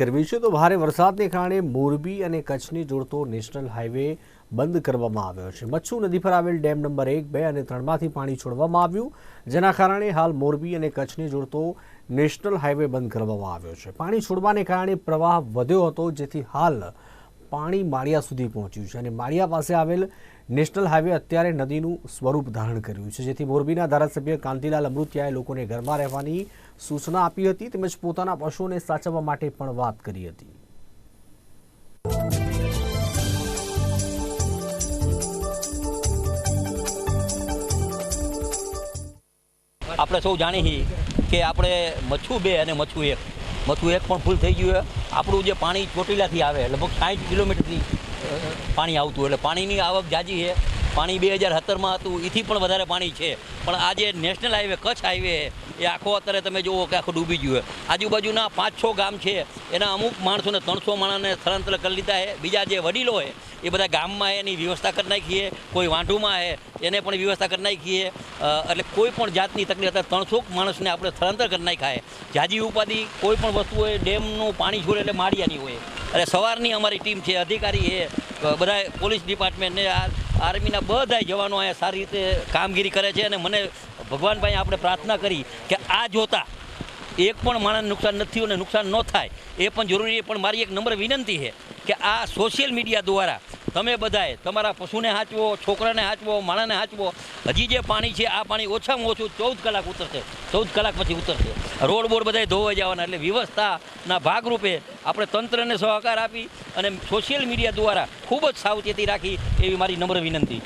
કરવી છે, તો ભારે વરસાદને કારણે મોરબી અને કચ્છને જોડતો નેશનલ હાઈવે બંધ કરવામાં આવ્યો છે. મચ્છુ નદી પર આવેલ ડેમ નંબર એક, બે અને ત્રણમાંથી પાણી છોડવામાં આવ્યું, જેના કારણે હાલ મોરબી અને કચ્છને જોડતો નેશનલ હાઈવે બંધ કરવામાં આવ્યો છે. પાણી છોડવાને કારણે પ્રવાહ વધ્યો હતો, જેથી હાલ પાણી માળિયા સુધી પહોંચ્યું છે અને માળિયા પાસે આવેલ નેશનલ હાઈવે અત્યારે નદીનું સ્વરૂપ ધારણ કર્યું છે, જેથી મોરબીના ધારાસભ્ય કાંતિલાલ અમૃતિયાએ લોકોને ઘરમાં રહેવાની સૂચના આપી હતી તેમજ પોતાના પશુઓને સાચવવા માટે પણ વાત કરી હતી. આપણે સૌ જાણીએ કે આપણે મચ્છુ બે અને મચ્છુ એક. મચ્છુ એક પણ ફૂલ થઈ ગયું આપણું જે પાણી ચોટીલાથી આવે લગભગ સાઠ કિલોમીટરથી પાણી આવતું, એટલે પાણીની આવક જાજી છે પાણી બે હજાર સત્તરમાં હતું એથી પણ વધારે પાણી છે. પણ આજે નેશનલ હાઈવે, કચ્છ હાઈવે એ આખો અત્યારે તમે જુઓ કે આખું ડૂબી ગયું આજુબાજુના પાંચ છ ગામ છે. એના અમુક માણસોને ત્રણસો માણસને સ્થળાંતર કરી લીધા છે. બીજા જે વડીલો છે, એ બધા ગામમાં એની વ્યવસ્થા કરી નાખીએ કોઈ વાંઢુમાં છે, એને પણ વ્યવસ્થા કરી નાખીએ એટલે કોઈ પણ જાતની તકલીફ અત્યારે ત્રણસો માણસને આપણે સ્થળાંતર કરી નાખ્યા જાજી ઉપાધિ કોઈ પણ વસ્તુ હોય, ડેમનું પાણી છોડે એટલે માળિયાની હોય. એટલે સવારની અમારી ટીમ છે, અધિકારી છે. બધા પોલીસ ડિપાર્ટમેન્ટને આ આર્મીના બધા જવાનો અહીંયા સારી રીતે કામગીરી કરે છે અને મને ભગવાનભાઈ આપણે પ્રાર્થના કરી કે આ જોતા એક પણ માણસને નુકસાન નથી અને નુકસાન ન થાય. એ પણ જરૂરી પણ મારી એક નંબર વિનંતી છે કે આ સોશિયલ મીડિયા દ્વારા તમે બધાએ તમારા પશુને હાચવો, છોકરાને હાંચવો માણસને હાંચવો, હજી જે પાણી છે, આ પાણી ઓછામાં ઓછું ચૌદ કલાક ઉતરશે. ચૌદ કલાક પછી ઉતરશે. રોડ બોડ બધાય ધોવાઈ જવાના એટલે વ્યવસ્થાના ભાગરૂપે આપણે તંત્રને સહકાર આપી અને સોશિયલ મીડિયા દ્વારા ખૂબ જ સાવચેતી રાખી એવી મારી નમ્ર વિનંતી.